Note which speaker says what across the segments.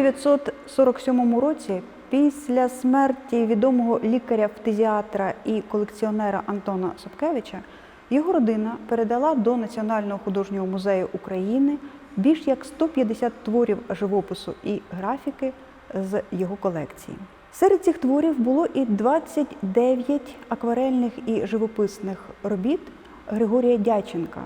Speaker 1: 1947 році, після смерті відомого лікаря-фтизіатра і колекціонера Антона Собкевича, його родина передала до Національного художнього музею України більш як 150 творів живопису і графіки з його колекції. Серед цих творів було і 29 акварельних і живописних робіт Григорія Дяченка,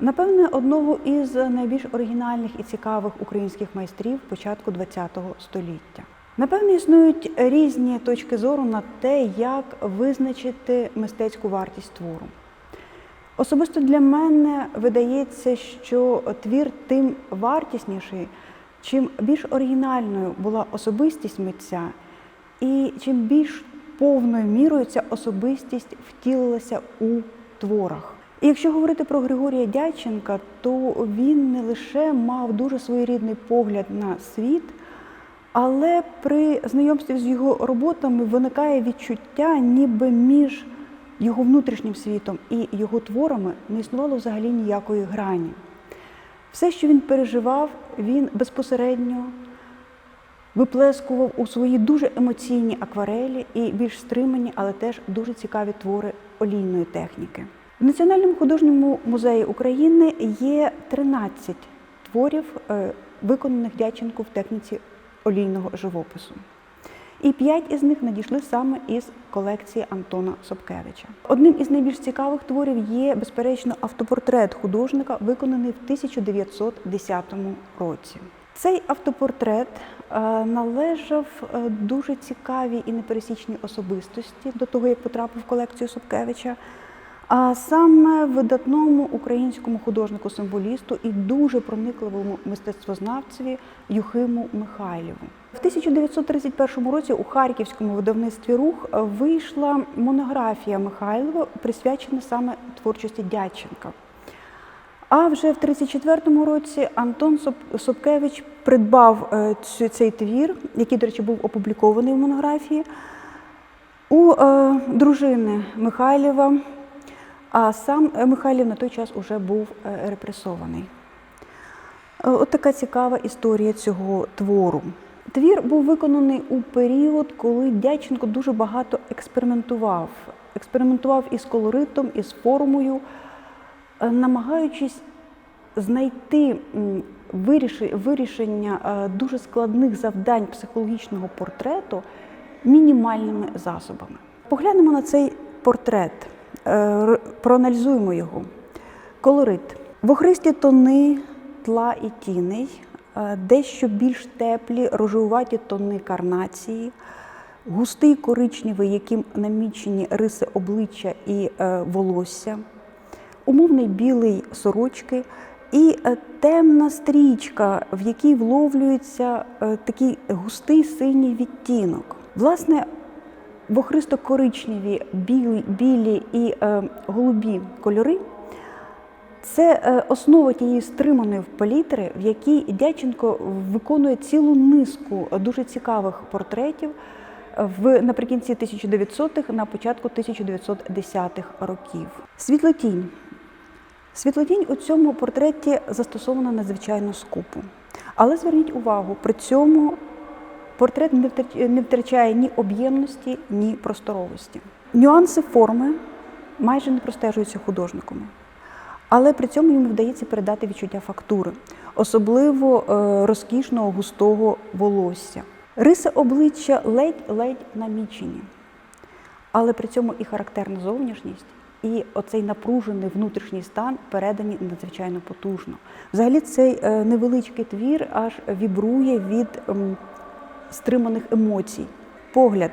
Speaker 1: напевне, одного із найбільш оригінальних і цікавих українських майстрів початку ХХ століття. Напевне, існують різні точки зору на те, як визначити мистецьку вартість твору. Особисто для мене видається, що твір тим вартісніший, чим більш оригінальною була особистість митця, і чим більш повною мірою ця особистість втілилася у творах. І якщо говорити про Григорія Дяченка, то він не лише мав дуже своєрідний погляд на світ, але при знайомстві з його роботами виникає відчуття, ніби між його внутрішнім світом і його творами не існувало взагалі ніякої грані. Все, що він переживав, він безпосередньо виплескував у свої дуже емоційні акварелі і більш стримані, але теж дуже цікаві твори олійної техніки. Національному художньому музеї України є 13 творів, е, виконаних Дяченко в техніці олійного живопису. І п'ять із них надійшли саме із колекції Антона Собкевича. Одним із найбільш цікавих творів є, безперечно, автопортрет художника, виконаний в 1910 році. Цей автопортрет е, належав е, дуже цікавій і непересічній особистості до того, як потрапив в колекцію Собкевича, а саме видатному українському художнику-символісту і дуже проникливому мистецтвознавцеві Юхиму Михайліву. В 1931 році у харківському видавництві рух вийшла монографія Михайлова, присвячена саме творчості Дяченка. А вже в 1934 році Антон Соп- Собкевич придбав е, цей твір, який, до речі, був опублікований в монографії, у е, дружини Михайлєва, а сам е, Михайлів на той час уже був е, репресований. Е, От така цікава історія цього твору. Твір був виконаний у період, коли Дяченко дуже багато експериментував. Експериментував із колоритом, із формою, намагаючись знайти вирішення дуже складних завдань психологічного портрету мінімальними засобами. Поглянемо на цей портрет, проаналізуємо його. Колорит. Вохристі тони тла і тіней, е, дещо більш теплі, рожевуваті тони карнації, густий коричневий, яким намічені риси обличчя і е, волосся, умовний білий сорочки і е, темна стрічка, в якій вловлюється е, такий густий синій відтінок. Власне, вохристо-коричневі, білі, білі і е, голубі кольори це е, основа тієї стриманої палітри, в якій Дяченко виконує цілу низку дуже цікавих портретів в наприкінці 1900-х, на початку 1910-х років. Світлотінь. Світлотінь у цьому портреті застосована надзвичайно скупо. Але зверніть увагу, при цьому портрет не втрачає ні об'ємності, ні просторовості. Нюанси форми майже не простежуються художниками. Але при цьому йому вдається передати відчуття фактури, особливо е, розкішного густого волосся. Риси обличчя ледь-ледь намічені, але при цьому і характерна зовнішність, і оцей напружений внутрішній стан передані надзвичайно потужно. Взагалі, цей е, невеличкий твір аж вібрує від стриманих емоцій. Погляд.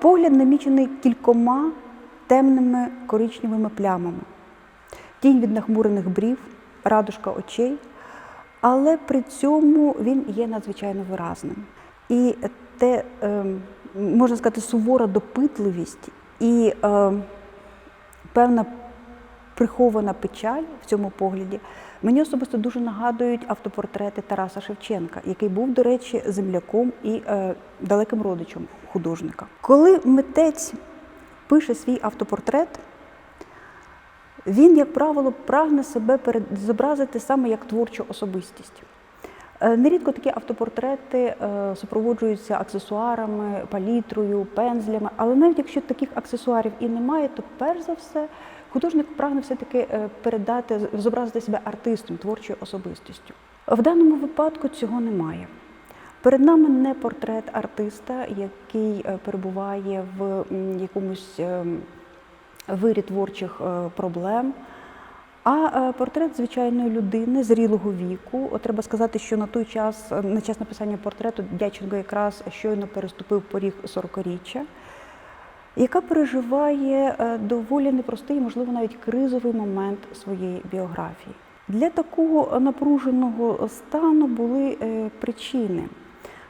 Speaker 1: Погляд намічений кількома темними коричневими плямами тінь від нахмурених брів, радужка очей, але при цьому він є надзвичайно виразним. І те, е, можна сказати, сувора допитливість і е, певна прихована печаль в цьому погляді мені особисто дуже нагадують автопортрети Тараса Шевченка, який був, до речі, земляком і е, далеким родичем художника. Коли митець пише свій автопортрет, він, як правило, прагне себе зобразити саме як творчу особистість. Е, Нерідко такі автопортрети е, супроводжуються аксесуарами, палітрою, пензлями. Але навіть якщо таких аксесуарів і немає, то перш за все художник прагне все-таки е, передати, зобразити себе артистом, творчою особистістю. В даному випадку цього немає. Перед нами не портрет артиста, який е, перебуває в якомусь ем, вирі творчих е, проблем. А е, портрет звичайної людини зрілого віку. От треба сказати, що на той час, е, на час написання портрету, Дяченко якраз щойно переступив поріг 40-річчя, яка переживає е, доволі непростий, можливо, навіть кризовий момент своєї біографії. Для такого напруженого стану були е, причини.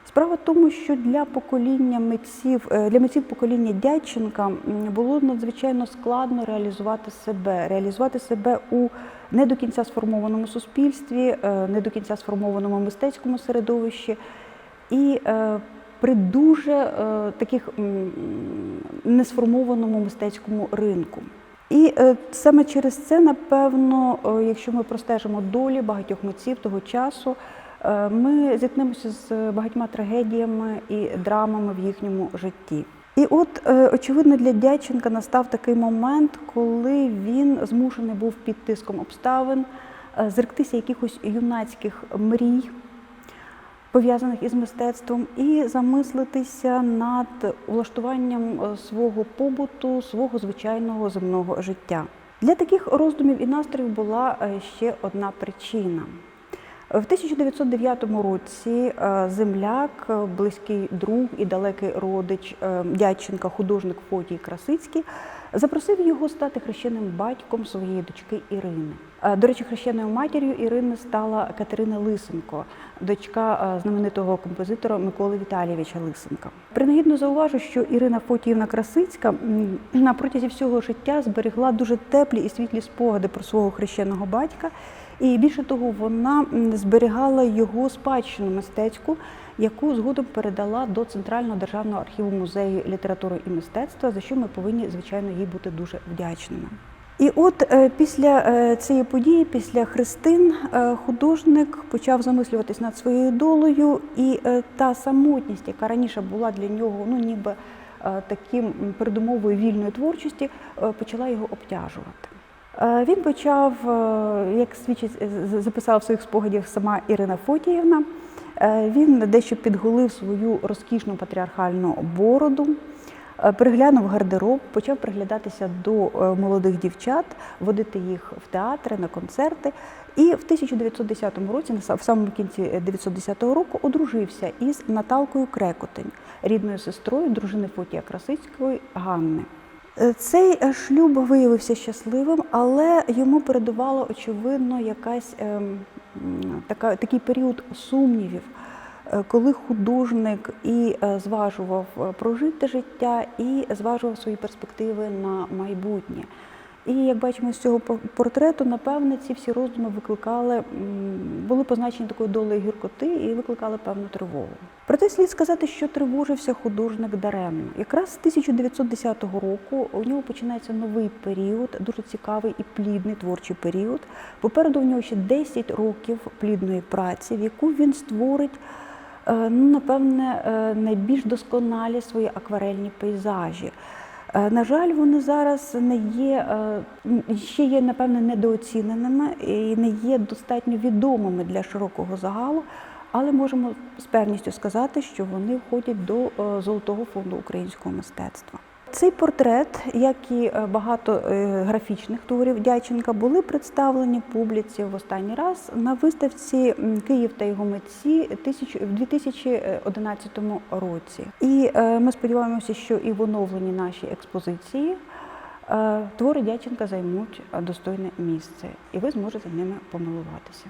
Speaker 1: Справа в тому, що для покоління митців, е, для митців покоління Дядченка було надзвичайно складно реалізувати себе, реалізувати себе у не до кінця сформованому суспільстві, не до кінця сформованому мистецькому середовищі і при дуже е, таких несформованому мистецькому ринку. І е, саме через це, напевно, е, якщо ми простежимо долі багатьох митців того часу, е, ми зіткнемося з багатьма трагедіями і драмами в їхньому житті. І от, е, очевидно, для Дяченка настав такий момент, коли він змушений був під тиском обставин е, зректися якихось юнацьких мрій, пов'язаних із мистецтвом, і замислитися над влаштуванням е, свого побуту, свого звичайного земного життя. Для таких роздумів і настроїв була е, ще одна причина. В 1909 році е, земляк, близький друг і далекий родич Дядченка, художник Фотій Красицький, запросив його стати хрещеним батьком своєї дочки Ірини. Е, До речі, хрещеною матір'ю Ірини стала Катерина Лисенко, дочка е, знаменитого композитора Миколи Віталійовича Лисенка. Принагідно зауважу, що Ірина Фотіївна Красицька на протязі всього життя зберегла дуже теплі і світлі спогади про свого хрещеного батька. І більше того, вона зберігала його спадщину мистецьку, яку згодом передала до Центрального державного архіву музею літератури і мистецтва, за що ми повинні, звичайно, їй бути дуже вдячними. І от е, після е, цієї події, після Христин, е, художник почав замислюватись над своєю долею, і та самотність, яка раніше була для нього, ну ніби таким передумовою вільної творчості, почала його обтяжувати. Він почав, як свідчить, записала в своїх спогадах сама Ірина Фотіївна, він дещо підголив свою розкішну патріархальну бороду, е, переглянув гардероб, почав приглядатися до е, молодих дівчат, водити їх в театри, на концерти. І в 1910 році, в самому кінці 1910 року, одружився із Наталкою Крекотень, рідною сестрою дружини Фотія Красицької Ганни. Е, Цей е, шлюб виявився щасливим, але йому передувала очевидно якась ем, така, такий період сумнівів, е, коли художник і е, зважував е, прожити життя, і зважував свої перспективи на майбутнє. І як бачимо з цього по- портрету, напевне, ці всі роздуми викликали, були позначені такою долею гіркоти і викликали певну тривогу. Проте слід сказати, що тривожився художник даремно. Якраз з 1910 року у нього починається новий період, дуже цікавий і плідний творчий період. Попереду у нього ще 10 років плідної праці, в яку він створить. е, Ну, напевне, е, найбільш досконалі свої акварельні пейзажі. Е, На жаль, вони зараз не є е, ще є, напевне, недооціненими і не є достатньо відомими для широкого загалу, але можемо з певністю сказати, що вони входять до е, золотого фонду українського мистецтва. Цей портрет, як і е, багато е, графічних творів Дяченка, були представлені публіці в останній раз на виставці Київ та його митці в 2011 році. І е, ми сподіваємося, що і в оновленій нашій експозиції е, твори Дяченка займуть е, достойне місце, і ви зможете ними помилуватися.